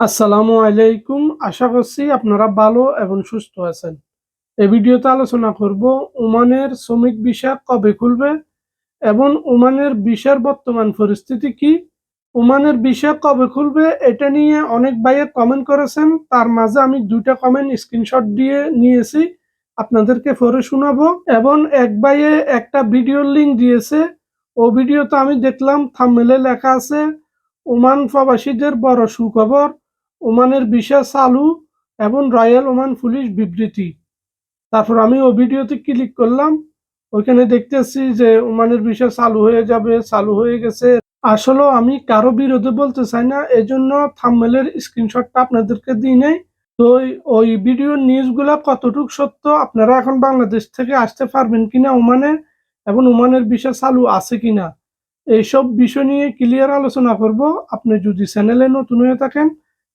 আসসালামু আলাইকুম। আশা করছি আপনারা ভালো এবং সুস্থ আছেন। এই ভিডিওতে আলোচনা করব ওমানের শ্রমিক ভিসা কবে খুলবে এবং ওমানের ভিসার বর্তমান পরিস্থিতি কি। ওমানের ভিসা কবে খুলবে এটা নিয়ে অনেক ভাইয়ে কমেন্ট করেছেন। তার মাঝে আমি দুইটা কমেন্ট স্ক্রিনশট দিয়ে নিয়েছি। আপনাদেরকে পড়ে শোনাবো। এবং এক ভাইয়ে একটা ভিডিওর লিঙ্ক দিয়েছে। ও ভিডিওতে আমি দেখলাম থাম্বনেলে লেখা আছে, ওমান প্রবাসীদের বড় সুখবর। ওমানের ভিসা চালু এবং রয়্যাল ওমান পুলিশ বিবৃতি। তারপর আমি ও ভিডিওতে ক্লিক করলাম। ওইখানে দেখতেছি যে ওমানের ভিসা চালু হয়ে যাবে চালু হয়ে গেছে। আসলে আমি কারও বিরোধে বলতে চাই না, এজন্য থাম্বনেলের স্ক্রিনশটটা আপনাদেরকে দিই নাই। তো ওই- ভিডিওর নিউজগুলা কতটুক সত্য আপনারা এখন বাংলাদেশ থেকে আসতে পারবেন কিনা ওমানে এবং ওমানের ভিসা চালু আছে কিনা? এইসব বিষয় নিয়ে ক্লিয়ার আলোচনা করব। আপনি যদি চ্যানেলে নতুন হয়ে থাকেন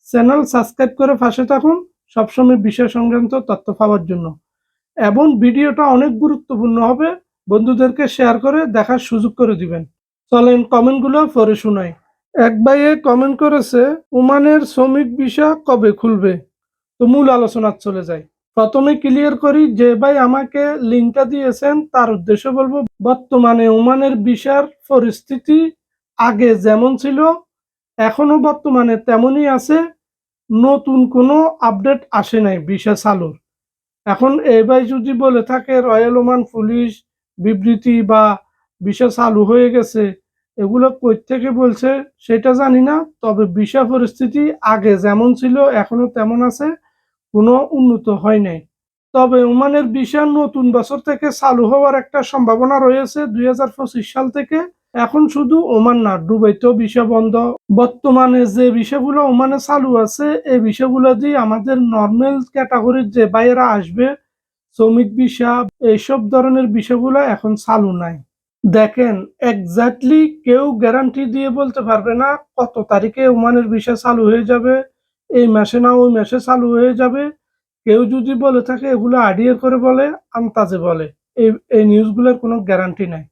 চ্যানেল সাবস্ক্রাইব করে পাশে থাকুন সবসময় বিষয় সংক্রান্ত তথ্য পাওয়ার জন্য। এবং ভিডিওটা অনেক গুরুত্বপূর্ণ হবে। বন্ধুদেরকে শেয়ার করে দেখার সুযোগ করে দিবেন। চলেন কমেন্টগুলো পড়ে শোনাই। এক ভাইয়ে কমেন্ট করেছে ওমানের শ্রমিক ভিসা কবে খুলবে? তো মূল আলোচনা চলে যায়। প্রথমে ক্লিয়ার করি যে ভাই আমাকে লিঙ্কটা দিয়েছেন, তার উদ্দেশ্য বলব, বর্তমানে ওমানের ভিসার পরিস্থিতি আগে যেমন ছিল, এখনও বর্তমানে তেমনই আছে। নতুন কোনো আপডেট আসে নাই ভিসা চালুর এখন এবার যদি বলে থাকে রয়্যাল ওমান পুলিশ বিবৃতি বা ভিসা চালু হয়ে গেছে, এগুলো কই থেকে বলছে সেটা জানি না, তবে ভিসা পরিস্থিতি আগে যেমন ছিল এখনও তেমন আছে, কোনো উন্নত হয় নাই। তবে ওমানের ভিসা নতুন বছর থেকে চালু হওয়ার একটা সম্ভাবনা রয়েছে দুই হাজার পঁচিশ সাল থেকে। এখন শুধু ওমান না, দুবাইতেও বিষয় বন্ধ। বর্তমানে যে বিষয়গুলো ওমানে চালু আছে, এই বিষয়গুলো দিয়ে আমাদের নর্মাল ক্যাটাগরির যে বাইরা আসবে, শ্রমিক ভিসা এইসব ধরনের বিষয়গুলো এখন চালু নাই। দেখেন এক্স্যাক্টলি কেউ গ্যারান্টি দিয়ে বলতে পারবে না কত তারিখে ওমানের ভিসা চালু হয়ে যাবে, এই মাসে না ওই মাসে চালু হয়ে যাবে। কেউ যদি বলে থাকে, এগুলো আইডিয়া করে বলে আন্তাজে বলে। এই এই নিউজগুলোর কোনো গ্যারান্টি নাই।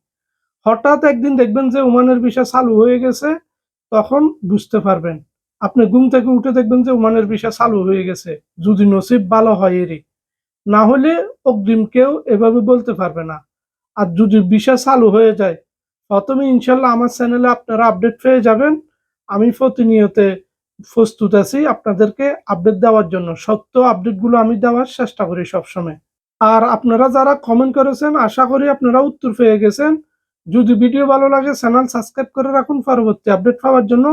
হঠাৎ একদিন দেখবেন যে ওমানের ভিসা চালু হয়ে গেছে, তখন বুঝতে পারবেন। আপনি ঘুম থেকে উঠে দেখবেন যে ওমানের ভিসা চালু হয়ে গেছে, যদি নসিব ভালো হয় এরই। না হলে অগ্রিম কেউ এভাবে বলতে পারবে না। আর যদি ভিসা চালু হয়ে যায়, প্রথমে ইনশাল্লাহ আমার চ্যানেলে আপনারা আপডেট পেয়ে যাবেন। আমি প্রতিনিয়তে প্রস্তুত আছি আপনাদেরকে আপডেট দেওয়ার জন্য। সত্য আপডেটগুলো আমি দেওয়ার চেষ্টা করি সবসময়। আর আপনারা যারা কমেন্ট করেছেন, আশা করি আপনারা উত্তর পেয়ে গেছেন। যদি ভিডিও ভালো লাগে চ্যানেল সাবস্ক্রাইব করে রাখুন। পরবর্তী আপডেট পাওয়ার জন্য